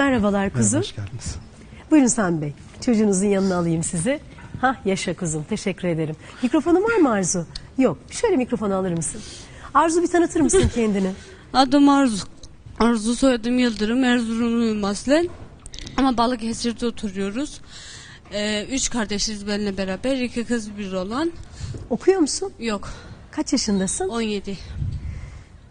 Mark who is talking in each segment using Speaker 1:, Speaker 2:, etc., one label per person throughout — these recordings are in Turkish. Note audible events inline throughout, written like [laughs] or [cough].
Speaker 1: Merhabalar kuzum.
Speaker 2: Hoş geldiniz.
Speaker 1: Buyurun Sami Bey. Çocuğunuzun yanına alayım sizi. Hah yaşa kuzum. Teşekkür ederim. Mikrofonun var mı Arzu? Yok. Şöyle mikrofonu alır mısın? Arzu bir tanıtır mısın [laughs] kendini?
Speaker 3: Adım Arzu. Arzu soyadım Yıldırım. Erzurumluyum aslen. Ama Balıkesir'de oturuyoruz. Ee, üç kardeşiz benimle beraber. iki kız bir olan.
Speaker 1: Okuyor musun?
Speaker 3: Yok.
Speaker 1: Kaç yaşındasın?
Speaker 3: 17.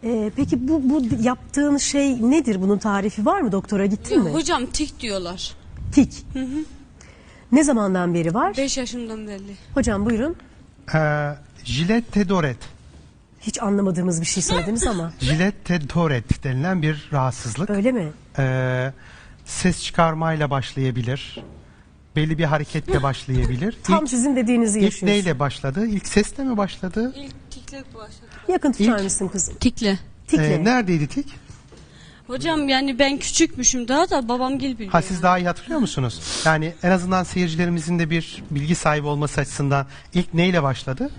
Speaker 1: Ee, peki bu, bu yaptığın şey nedir? Bunun tarifi var mı? Doktora gittin
Speaker 3: Yok,
Speaker 1: mi?
Speaker 3: hocam tik diyorlar.
Speaker 1: Tik. Ne zamandan beri var?
Speaker 3: 5 yaşımdan belli.
Speaker 1: Hocam buyurun.
Speaker 2: Ee, Jilet tedoret.
Speaker 1: Hiç anlamadığımız bir şey söylediniz ama. [laughs]
Speaker 2: Jilet tedoret denilen bir rahatsızlık.
Speaker 1: Öyle mi?
Speaker 2: Ee, ses çıkarmayla başlayabilir. Belli bir hareketle başlayabilir.
Speaker 1: Tam
Speaker 2: ilk,
Speaker 1: sizin dediğinizi
Speaker 2: ilk
Speaker 1: yaşıyoruz.
Speaker 2: neyle başladı? İlk sesle mi başladı?
Speaker 3: İlk tikle başladı.
Speaker 1: Yakın tutar
Speaker 2: İlk-
Speaker 1: mısın kızım?
Speaker 3: Tikle.
Speaker 1: Tikle.
Speaker 2: Ee, neredeydi tik?
Speaker 3: Hocam yani ben küçükmüşüm daha da babam gil biliyor.
Speaker 2: Ha siz
Speaker 3: yani.
Speaker 2: daha iyi hatırlıyor musunuz? Yani en azından seyircilerimizin de bir bilgi sahibi olması açısından ilk neyle başladı?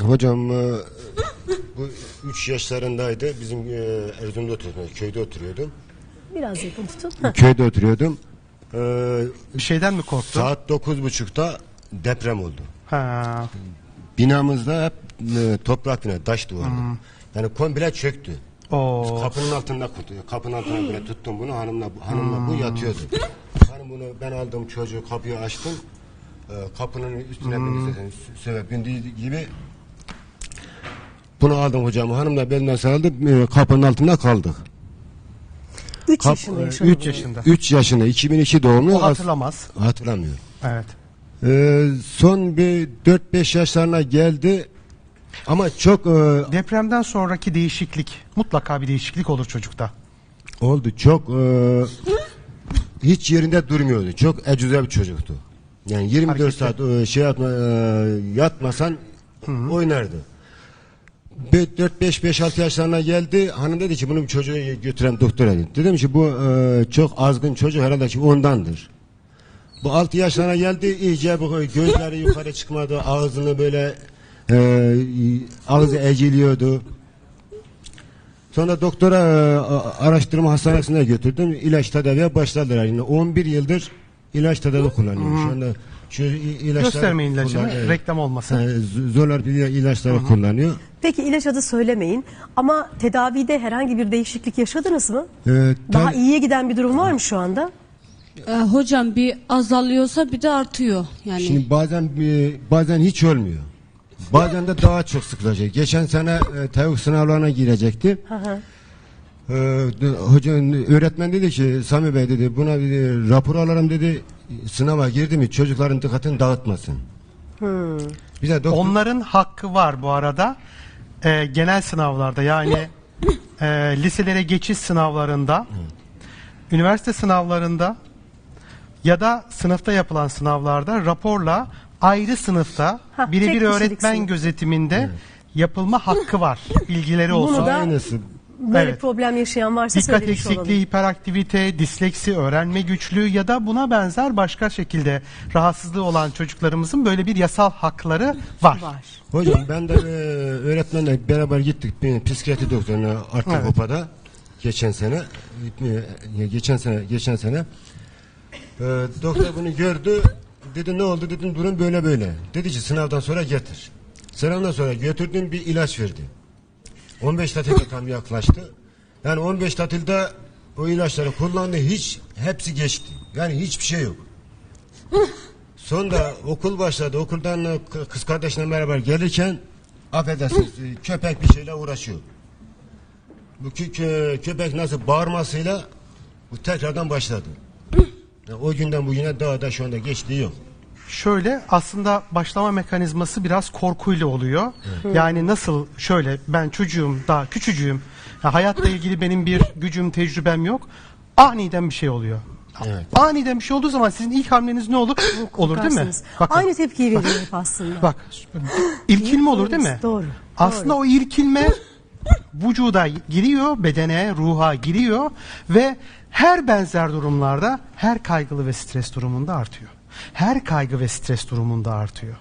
Speaker 4: Hocam e, bu 3 yaşlarındaydı. Bizim e, Erzurum'da oturuyordum. Köyde oturuyordum.
Speaker 1: Biraz yakın tutun.
Speaker 4: Köyde oturuyordum. E,
Speaker 2: Bir şeyden mi korktu?
Speaker 4: saat 9.30'da deprem oldu.
Speaker 2: Ha,
Speaker 4: Binamızda hep e, toprak bina, taş duvardı. Yani komple çöktü.
Speaker 2: o
Speaker 4: Kapının altında kurtu. Kapının altına böyle tuttum bunu hanımla hanımla bu yatıyordu. Hanım bunu ben aldım çocuğu kapıyı açtım. E, kapının üstüne bindi zaten sö- söve bindiği gibi bunu aldım hocam. Hanımla belinden sarıldı. e, kapının altında kaldık.
Speaker 1: Üç
Speaker 4: Kap-
Speaker 1: yaşında yaşadı.
Speaker 2: 3 yaşında.
Speaker 4: 3 yaşında 2002 doğumlu.
Speaker 2: O
Speaker 4: Az-
Speaker 2: hatırlamaz.
Speaker 4: Hatırlamıyorum.
Speaker 2: Evet.
Speaker 4: Ee, son bir 4-5 yaşlarına geldi. Ama çok e,
Speaker 2: Depremden sonraki değişiklik mutlaka bir değişiklik olur çocukta.
Speaker 4: oldu. Çok e, hiç yerinde durmuyordu. Çok ecüze bir çocuktu. Yani 24
Speaker 2: Hareketli.
Speaker 4: saat e, şey yapma, e, yatmasan oynardı. 4-5-5-6 yaşlarına geldi. Hanım dedi ki bunu çocuğu götüren doktora dedi. Dedim ki bu e, çok azgın çocuk herhalde ki ondandır. Bu 6 yaşlarına geldi iyice bu gözleri yukarı çıkmadı. Ağzını böyle e, ağzı eciliyordu. Sonra doktora e, araştırma hastanesine götürdüm. İlaç tedaviye başladılar. Yani 11 yıldır ilaç tedavi kullanıyor. Şu anda şu ilaçları
Speaker 2: Göstermeyin ilacını,
Speaker 4: kullan-
Speaker 2: reklam olmasın.
Speaker 4: E, Zolar bir ilaçları kullanıyor.
Speaker 1: Peki ilaç adı söylemeyin ama tedavide herhangi bir değişiklik yaşadınız mı?
Speaker 4: E,
Speaker 1: Daha iyiye giden bir durum var mı şu anda?
Speaker 3: Ee, hocam bir azalıyorsa bir de artıyor. Yani
Speaker 4: Şimdi bazen e, bazen hiç olmuyor. Bazen de daha çok sıkılacak. Geçen sene e, TEOK sınavlarına girecekti.
Speaker 1: Hı hı.
Speaker 4: Ee, de- hoca öğretmen dedi ki Sami Bey dedi buna bir rapor alalım dedi sınava girdi mi çocukların dikkatini dağıtmasın. Bir de doktor
Speaker 2: Onların hakkı var bu arada. Ee, genel sınavlarda yani e, liselere geçiş sınavlarında, üniversite sınavlarında ya da sınıfta yapılan sınavlarda raporla ayrı sınıfta
Speaker 1: tek
Speaker 2: birebir
Speaker 1: kişilik
Speaker 2: öğretmen
Speaker 1: sınıf.
Speaker 2: gözetiminde yapılma hakkı var. Bilgileri olsun.
Speaker 1: Bunu da
Speaker 4: aynısı.
Speaker 1: Böyle
Speaker 2: Evet.
Speaker 1: problem yaşayan varsa
Speaker 2: Dikkat
Speaker 1: söylemiş
Speaker 2: eksikliği,
Speaker 1: olalım.
Speaker 2: hiperaktivite, disleksi, öğrenme güçlüğü ya da buna benzer başka şekilde rahatsızlığı olan çocuklarımızın böyle bir yasal hakları var.
Speaker 1: Var.
Speaker 4: Hocam ben de e, öğretmenle beraber gittik bir psikiyatri doktoruna Artvin
Speaker 2: Evet.
Speaker 4: Hopa'da geçen sene e, geçen sene geçen sene E, doktor bunu gördü dedi ne oldu dedim durum böyle böyle dedi ki sınavdan sonra getir sınavdan sonra götürdüm bir ilaç verdi 15 tatilde tam yaklaştı yani 15 tatilde o ilaçları kullandı hiç hepsi geçti yani hiçbir şey yok [laughs] Sonra okul başladı. Okuldan e, kız kardeşle beraber gelirken affedersiniz e, köpek bir şeyle uğraşıyor. Bu kö- köpek nasıl bağırmasıyla bu tekrardan başladı. Yani o günden bugüne daha da şu anda geçtiği yok.
Speaker 2: Şöyle aslında başlama mekanizması biraz korkuyla oluyor. Yani nasıl şöyle ben çocuğum daha küçücüğüm. Ya hayatla ilgili benim bir gücüm tecrübem yok. Aniden bir şey oluyor.
Speaker 4: Evet.
Speaker 2: Aniden bir şey olduğu zaman sizin ilk hamleniz ne olur? olur değil mi? Bakın,
Speaker 1: Aynı tepkiyi veriyor hep aslında.
Speaker 2: bak ilkilme olur değil mi?
Speaker 1: Doğru.
Speaker 2: Aslında o irkilme vücuda giriyor, bedene, ruha giriyor ve her benzer durumlarda her kaygılı ve stres durumunda artıyor. Her kaygı ve stres durumunda artıyor.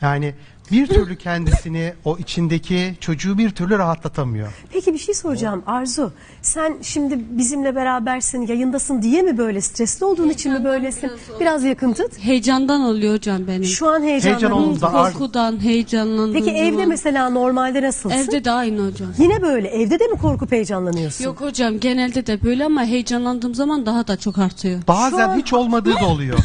Speaker 2: Yani bir türlü kendisini o içindeki çocuğu bir türlü rahatlatamıyor.
Speaker 1: Peki bir şey soracağım Arzu. Sen şimdi bizimle berabersin, yayındasın diye mi böyle stresli olduğun için mi böylesin? Biraz yakın tut.
Speaker 3: Heyecandan oluyor hocam benim.
Speaker 1: Şu an
Speaker 2: Heyecan
Speaker 1: heyecanlı.
Speaker 2: olduğunda ar-
Speaker 3: Korkudan, heyecanlandığım
Speaker 1: Peki evde mesela normalde nasılsın?
Speaker 3: Evde de aynı hocam.
Speaker 1: Yine böyle. Evde de mi korkup heyecanlanıyorsun?
Speaker 3: Yok hocam genelde de böyle ama heyecanlandığım zaman daha da çok artıyor.
Speaker 2: Bazen
Speaker 1: an-
Speaker 2: hiç olmadığı da oluyor.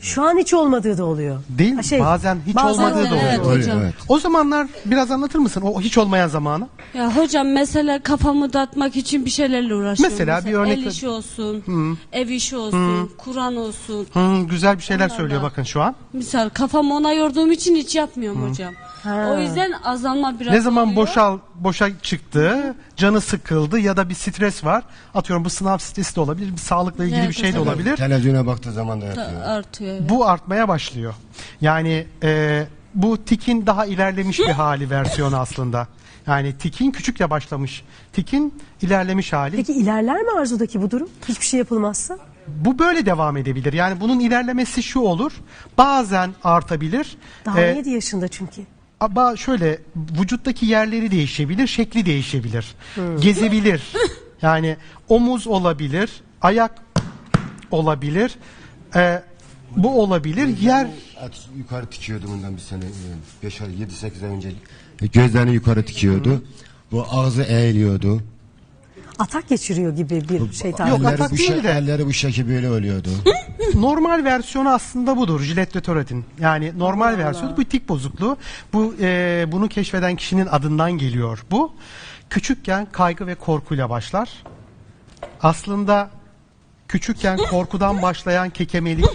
Speaker 1: Şu an hiç olmadığı da oluyor.
Speaker 2: Değil mi?
Speaker 1: Ha, şey,
Speaker 2: bazen hiç
Speaker 1: bazen
Speaker 2: olmadığı da
Speaker 3: oluyor. Evet hocam.
Speaker 4: evet.
Speaker 2: O zamanlar biraz anlatır mısın o hiç olmayan zamanı?
Speaker 3: Ya hocam mesela kafamı dağıtmak için bir şeylerle uğraşıyorum.
Speaker 2: Mesela bir örnek
Speaker 3: El işi olsun, ev işi olsun, Kur'an olsun.
Speaker 2: Hı, güzel bir şeyler
Speaker 3: Onlarla.
Speaker 2: söylüyor bakın şu an.
Speaker 3: Misal kafamı ona yorduğum için hiç yapmıyorum hocam.
Speaker 1: Ha.
Speaker 3: O yüzden azalma biraz
Speaker 2: Ne zaman
Speaker 3: oluyor.
Speaker 2: boşal boşa çıktı, canı sıkıldı ya da bir stres var. Atıyorum bu sınav stresi de olabilir, bir sağlıkla ilgili
Speaker 3: Evet,
Speaker 2: bir şey de olabilir.
Speaker 4: Televizyona baktığı zaman da
Speaker 3: da
Speaker 4: yapıyor.
Speaker 3: artıyor. evet.
Speaker 2: Bu artmaya başlıyor. Yani e, bu tikin daha ilerlemiş bir hali versiyonu aslında. Yani tikin küçükle başlamış. Tikin ilerlemiş hali.
Speaker 1: Peki ilerler mi Arzu'daki bu durum? Hiçbir şey yapılmazsa?
Speaker 2: Bu böyle devam edebilir. Yani bunun ilerlemesi şu olur. Bazen artabilir.
Speaker 1: Daha
Speaker 2: E,
Speaker 1: 17 yaşında çünkü.
Speaker 2: Ama şöyle vücuttaki yerleri değişebilir, şekli değişebilir. Gezebilir. Yani omuz olabilir, ayak olabilir. e, bu olabilir. Yer
Speaker 4: At yukarı tikiyordu bundan bir sene, 5 ay, 7 8 ay önce. Gözlerini yukarı tikiyordu. Bu ağzı eğiliyordu.
Speaker 1: Atak geçiriyor gibi bir şey tarzı.
Speaker 2: Yok,
Speaker 4: elleri
Speaker 2: atak
Speaker 4: bu
Speaker 2: değil
Speaker 4: şek-
Speaker 2: de.
Speaker 4: elleri bu şekil böyle oluyordu.
Speaker 2: normal versiyonu aslında budur. Jilet de Tourette'in. Yani normal versiyonu bu tik bozukluğu. Bu e, bunu keşfeden kişinin adından geliyor bu. Küçükken kaygı ve korkuyla başlar. Aslında küçükken korkudan başlayan kekemelik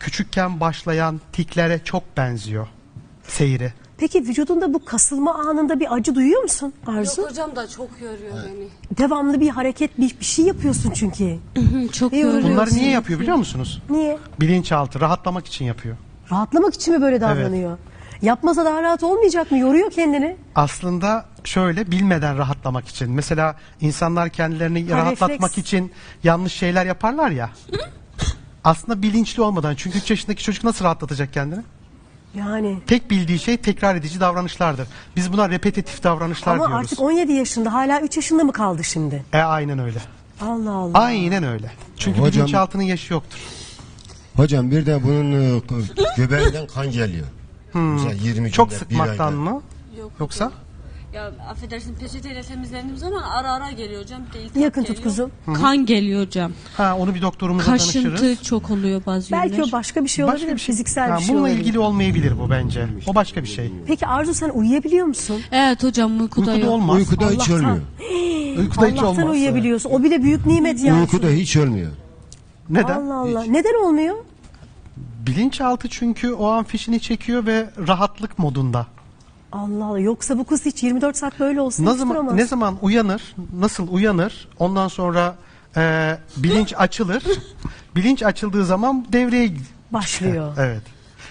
Speaker 2: küçükken başlayan tiklere çok benziyor seyri.
Speaker 1: Peki vücudunda bu kasılma anında bir acı duyuyor musun Arzu?
Speaker 3: Yok hocam da çok yoruyor beni.
Speaker 1: Devamlı bir hareket, bir, bir şey yapıyorsun çünkü.
Speaker 3: çok
Speaker 1: İyi
Speaker 3: yoruyor.
Speaker 2: Bunları niye yapıyor biliyor musunuz?
Speaker 1: Niye?
Speaker 2: Bilinçaltı, rahatlamak için yapıyor.
Speaker 1: Rahatlamak için mi böyle davranıyor? Yapmasa daha rahat olmayacak mı? Yoruyor kendini.
Speaker 2: Aslında şöyle bilmeden rahatlamak için. Mesela insanlar kendilerini
Speaker 1: Ha,
Speaker 2: rahatlatmak
Speaker 1: refleks.
Speaker 2: için yanlış şeyler yaparlar ya. [laughs] Aslında bilinçli olmadan. Çünkü 3 yaşındaki çocuk nasıl rahatlatacak kendini?
Speaker 1: Yani.
Speaker 2: Tek bildiği şey tekrar edici davranışlardır. Biz buna repetitif davranışlar
Speaker 1: Ama
Speaker 2: diyoruz.
Speaker 1: artık 17 yaşında hala 3 yaşında mı kaldı şimdi?
Speaker 2: E aynen öyle.
Speaker 1: Allah Allah.
Speaker 2: Aynen öyle. Çünkü
Speaker 4: Hocam-
Speaker 2: bilinçaltının yaşı yoktur.
Speaker 4: Hocam bir de bunun e, göbeğinden kan geliyor. Mesela 20
Speaker 2: Çok
Speaker 4: günde,
Speaker 2: sıkmaktan mı?
Speaker 3: Yok
Speaker 2: Yoksa?
Speaker 3: Ya affedersin peçeteyle temizlendiğim zaman ara ara geliyor hocam. İltihap
Speaker 1: Yakın
Speaker 3: geliyor.
Speaker 1: tut kuzum.
Speaker 3: Kan geliyor hocam.
Speaker 2: Ha onu bir doktorumuza danışırız.
Speaker 3: Kaşıntı çok oluyor bazı
Speaker 1: Belki
Speaker 3: günler.
Speaker 1: o başka bir şey olabilir.
Speaker 2: Başka bir şey.
Speaker 1: Fiziksel
Speaker 2: Ha,
Speaker 1: bir şey
Speaker 2: bununla
Speaker 1: olabilir.
Speaker 2: ilgili olmayabilir bu bence. O başka bir şey.
Speaker 1: Peki Arzu sen uyuyabiliyor musun?
Speaker 3: Evet hocam uykuda,
Speaker 2: Uykuda
Speaker 3: yok.
Speaker 2: olmaz.
Speaker 4: Uykuda hiç
Speaker 1: Allah'tan.
Speaker 4: olmuyor. [gasps]
Speaker 2: Uykuda hiç
Speaker 1: Allah'tan
Speaker 2: olmaz.
Speaker 1: uyuyabiliyorsun. O bile büyük nimet ya.
Speaker 4: Uykuda hiç olmuyor.
Speaker 2: Neden?
Speaker 1: Allah Allah. Neden olmuyor?
Speaker 2: Bilinçaltı çünkü o an fişini çekiyor ve rahatlık modunda.
Speaker 1: Allah Allah. Yoksa bu kız hiç 24 saat böyle olsun
Speaker 2: Ne zaman, ne zaman uyanır, nasıl uyanır, ondan sonra e, bilinç açılır. [laughs] bilinç açıldığı zaman devreye
Speaker 1: Başlıyor.
Speaker 2: Evet.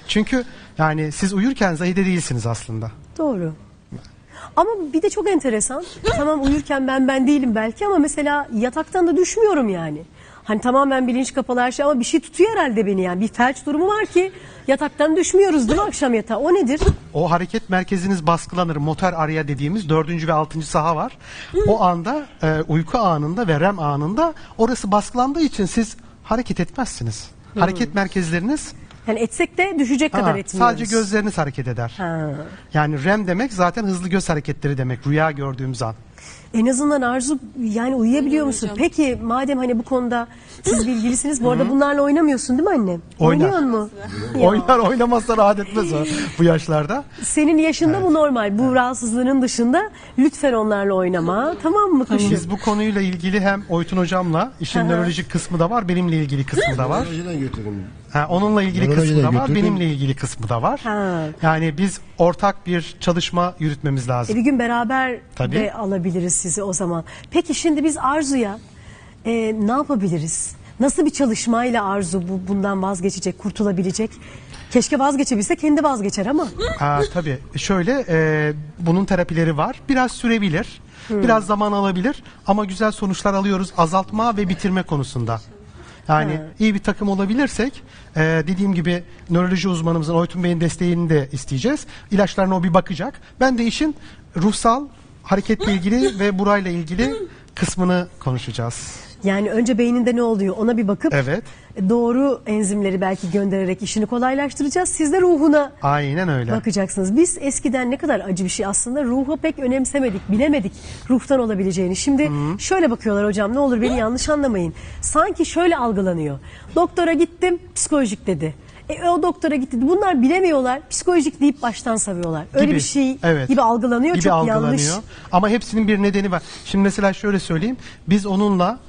Speaker 2: Çünkü yani siz uyurken zahide değilsiniz aslında.
Speaker 1: Doğru. Ama bir de çok enteresan. tamam uyurken ben ben değilim belki ama mesela yataktan da düşmüyorum yani. Hani tamamen bilinç kapalı her şey ama bir şey tutuyor herhalde beni yani. Bir felç durumu var ki yataktan düşmüyoruz değil mi akşam yatağa? O nedir?
Speaker 2: O hareket merkeziniz baskılanır. Motor araya dediğimiz dördüncü ve altıncı saha var. O anda e, uyku anında ve REM anında orası baskılandığı için siz hareket etmezsiniz. Hareket merkezleriniz
Speaker 1: Yani etsek de düşecek
Speaker 2: ha,
Speaker 1: kadar etmiyoruz.
Speaker 2: sadece gözleriniz hareket eder.
Speaker 1: Ha.
Speaker 2: Yani REM demek zaten hızlı göz hareketleri demek. Rüya gördüğümüz an.
Speaker 1: En azından Arzu yani uyuyabiliyor musun? Peki madem hani bu konuda siz bilgilisiniz bu arada bunlarla oynamıyorsun değil mi annem?
Speaker 2: Oynar.
Speaker 1: Oynuyor mu? [laughs]
Speaker 2: Oynar oynamazsa rahat etmez o bu yaşlarda.
Speaker 1: Senin yaşında bu normal. Bu rahatsızlığının dışında lütfen onlarla oynama. Tamam mı kuşum?
Speaker 2: Biz bu konuyla ilgili hem Oytun hocamla işin nörolojik kısmı da var, benimle ilgili kısmı da var.
Speaker 4: Önceden götürdüm.
Speaker 2: Ha, onunla ilgili
Speaker 4: Nörolojiye
Speaker 2: kısmı da var,
Speaker 4: götürdüm.
Speaker 2: benimle ilgili kısmı da var.
Speaker 1: Ha.
Speaker 2: Yani biz ortak bir çalışma yürütmemiz
Speaker 1: E
Speaker 2: lazım.
Speaker 1: bir gün beraber
Speaker 2: Tabii.
Speaker 1: de alabiliriz sizi o zaman. Peki şimdi biz Arzu'ya e, ne yapabiliriz? Nasıl bir çalışmayla Arzu bu bundan vazgeçecek, kurtulabilecek? Keşke vazgeçebilse kendi vazgeçer ama.
Speaker 2: Ha, tabii şöyle e, bunun terapileri var. Biraz sürebilir, biraz zaman alabilir ama güzel sonuçlar alıyoruz azaltma ve bitirme konusunda. Yani iyi bir takım olabilirsek e, dediğim gibi nöroloji uzmanımızın Oytun Bey'in desteğini de isteyeceğiz. İlaçlarına o bir bakacak. Ben de işin ruhsal hareketle ilgili ve burayla ilgili kısmını konuşacağız.
Speaker 1: Yani önce beyninde ne oluyor ona bir bakıp
Speaker 2: Evet.
Speaker 1: doğru enzimleri belki göndererek işini kolaylaştıracağız. Siz de ruhuna
Speaker 2: Aynen öyle.
Speaker 1: bakacaksınız. Biz eskiden ne kadar acı bir şey aslında ruhu pek önemsemedik, bilemedik ruhtan olabileceğini. Şimdi şöyle bakıyorlar hocam ne olur beni yanlış anlamayın. Sanki şöyle algılanıyor. Doktora gittim psikolojik dedi. E, o doktora gitti. Bunlar bilemiyorlar. Psikolojik deyip baştan savuyorlar. Öyle
Speaker 2: Gibi.
Speaker 1: bir şey
Speaker 2: Evet.
Speaker 1: gibi algılanıyor.
Speaker 2: gibi
Speaker 1: Çok
Speaker 2: algılanıyor.
Speaker 1: yanlış.
Speaker 2: Ama hepsinin bir nedeni var. Şimdi mesela şöyle söyleyeyim. Biz onunla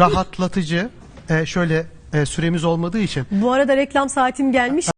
Speaker 2: rahatlatıcı e, şöyle e, süremiz olmadığı için
Speaker 1: Bu arada reklam saatim gelmiş.